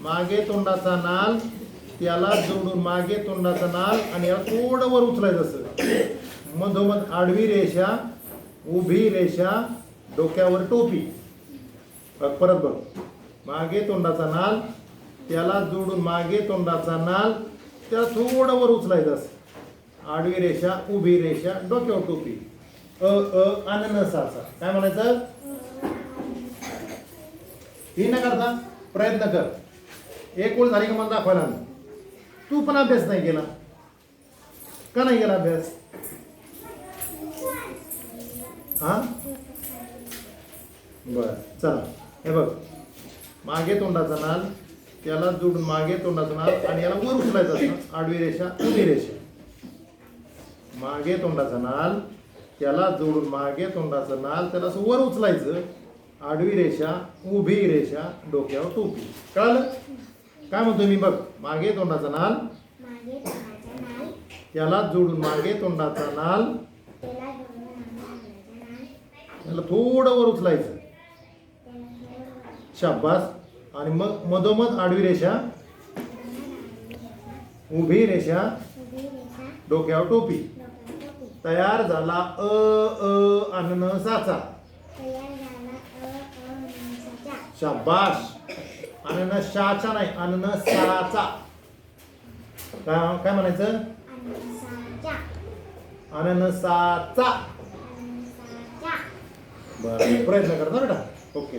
मागे तोंडाचा नाल त्याला जोडून मागे तोंडाचा नाल आणि याला थोडं वर उचलायचं असं. मधोमध आडवी रेषा उभी रेषा डोक्यावर टोपी. बघ परत बघ. मागे तोंडाचा नाल त्याला जोडून मागे तोंडाचा नाल त्याला थोडं वर उचलायचं असं. आडवी रेषा उभी रेषा डोक्यावर टोपी. अ अ अननसाचा काय म्हणायचं? ही न करता प्रयत्न कर. एक ओळ झाली का मला दाखवायला तू पण अभ्यास नाही केला. का नाही केला अभ्यास? हा? बर चला. हे बघ. मागे तोंडाचा नाल त्याला जोडून मागे तोंडाचा नाल आणि याला वर उचलायचं आडवी रेषा उभी रेषा. मागे तोंडाचा नाल त्याला जोडून मागे तोंडाचं नाल त्याला असं वर उचलायचं. आडवी रेषा उभी रेषा डोक्यावर टोपी. कळालं? काय म्हणतो मी बघ मागे तोंडाचा नाल. मागे तोंडाचा नाल. त्याला जोडून मागे तोंडाचा नाल. त्याला जोडून मागे तोंडाचा नाल. त्याला थोडं वर उचलायचं. शाबास. आणि मग मधोमध आडवी रेषा. उभी रेषा. डोक्यावर टोपी. तयार झाला अ अ अननसाचा तयार झाला अ अ माणसाच्या शाबाश अननसाचा नाही अननसाचा काय काय म्हणायचं? अननसाचा बरं प्रयत्न करतो बेटा ओके.